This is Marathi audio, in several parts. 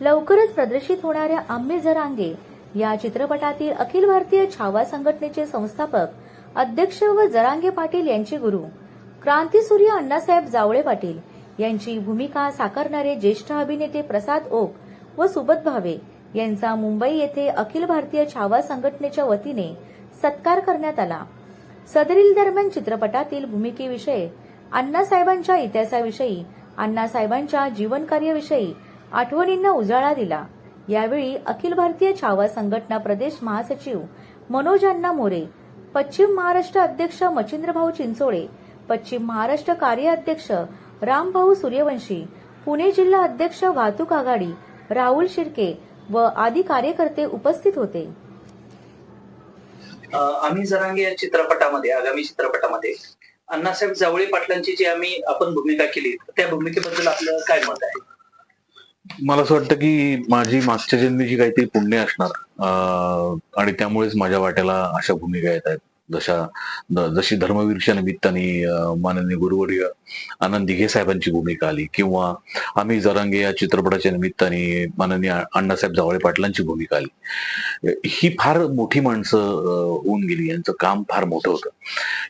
लवकरच प्रदर्शित होणाऱ्या आम्ही जरांगे या चित्रपटातील अखिल भारतीय छावा संघटनेचे संस्थापक अध्यक्ष व जरांगे पाटील यांचे गुरु क्रांतीसूर्य अण्णासाहेब जावळे पाटील यांची भूमिका साकारणारे ज्येष्ठ अभिनेते प्रसाद ओक व सुबत भावे यांचा मुंबई येथे अखिल भारतीय छावा संघटनेच्या वतीने सत्कार करण्यात आला. सदरील दरम्यान चित्रपटातील भूमिकेविषयी अण्णासाहेबांच्या इतिहासाविषयी अण्णासाहेबांच्या जीवनकार्याविषयी आठवणींना उजाळा दिला. यावेळी अखिल भारतीय छावा संघटना प्रदेश महासचिव मनोज अण्णा मोरे पश्चिम महाराष्ट्र अध्यक्ष मच्छिंद्रभाऊ चिंचोळे पश्चिम महाराष्ट्र कार्य अध्यक्ष रामभाऊ सूर्यवंशी पुणे जिल्हा अध्यक्ष वाहतूक आघाडी राहुल शिर्के व आदी कार्यकर्ते उपस्थित होते. आम्ही जरांगे या चित्रपटामध्ये आगामी चित्रपटामध्ये अण्णासाहेब जावळे पाटलांची जी आम्ही आपण भूमिका केली त्या भूमिकेबद्दल आपलं काय मत आहे? मला असं वाटतं की माझी मागच्या जन्मीची काहीतरी पुण्य असणार. आणि त्यामुळेच माझ्या वाट्याला अशा भूमिका येत आहेत. जशा जशी धर्मवीरच्या निमित्ताने माननीय गुरुवर्य आनंद दिघे साहेबांची भूमिका आली किंवा आम्ही जरांगे या चित्रपटाच्या निमित्ताने माननीय अण्णासाहेब जावळे पाटलांची भूमिका आली. ही फार मोठी माणसं होऊन गेली. यांचं काम फार मोठं होतं.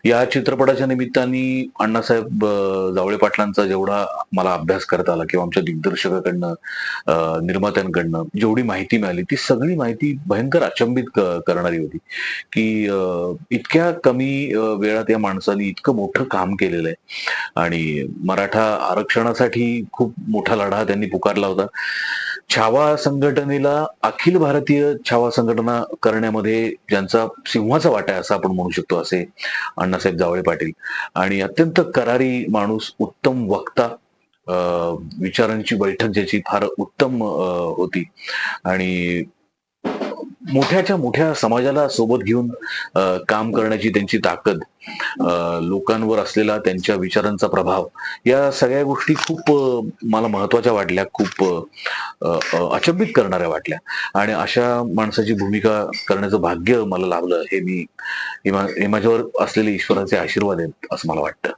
या चित्रपटाच्या निमित्ताने अण्णासाहेब जावळे पाटलांचा जेवढा मला अभ्यास करता आला किंवा आमच्या दिग्दर्शकाकडनं निर्मात्यांकडनं जेवढी माहिती मिळाली ती सगळी माहिती भयंकर अचंबित करणारी होती. की इतक्या कमी वेळात या माणसाने इतकं मोठं काम केलेलं आहे. आणि मराठा आरक्षणासाठी खूप मोठा लढा त्यांनी पुकारला होता. छावा संघटनेला अखिल भारतीय छावा संघटना करण्यामध्ये ज्यांचा सिंहाचा वाटा आहे असं आपण म्हणू शकतो असे अण्णासाहेब जावळे पाटील. आणि अत्यंत करारी माणूस उत्तम वक्ता विचारांची बैठक ज्याची फार उत्तम होती. आणि मोठ्याच्या मोठ्या समाजाला सोबत घेऊन काम करण्याची त्यांची ताकद लोकांवर असलेला त्यांच्या विचारांचा प्रभाव या सगळ्या गोष्टी खूप मला महत्त्वाच्या वाटल्या खूप अचंबित करणाऱ्या वाटल्या. आणि अशा माणसाची भूमिका करण्याचं भाग्य मला लाभलं हे मी मा- हे माझ्यावर असलेले ईश्वराचे आशीर्वाद आहेत असं मला वाटतं.